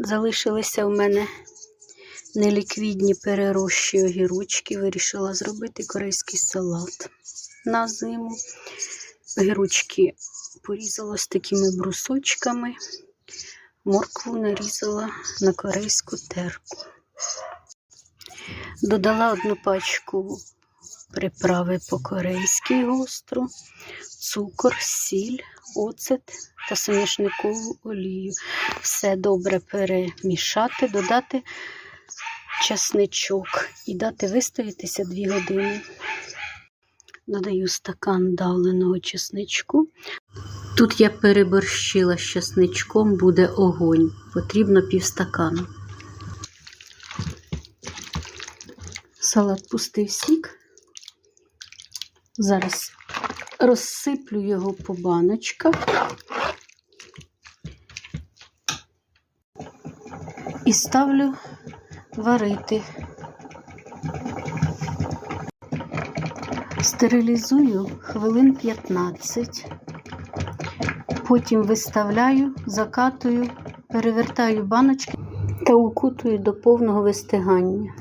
Залишилися в мене неліквідні перерощі огірочки. Вирішила зробити корейський салат на зиму. Огірочки порізала з такими брусочками. Моркву нарізала на корейську терку. Додала одну пачку приправи по-корейськи гостру, цукор, сіль, оцет та соняшникову олію. Все добре перемішати, додати часничок і дати вистоятися 2 години. Додаю стакан давленого чесничку. Тут я переборщила з чесничком, буде огонь. Потрібно півстакану. Салат пустив сік. Зараз розсиплю його по баночках і ставлю варити. Стерилізую хвилин 15. Потім виставляю, закатую, перевертаю баночки та укутую до повного вистигання.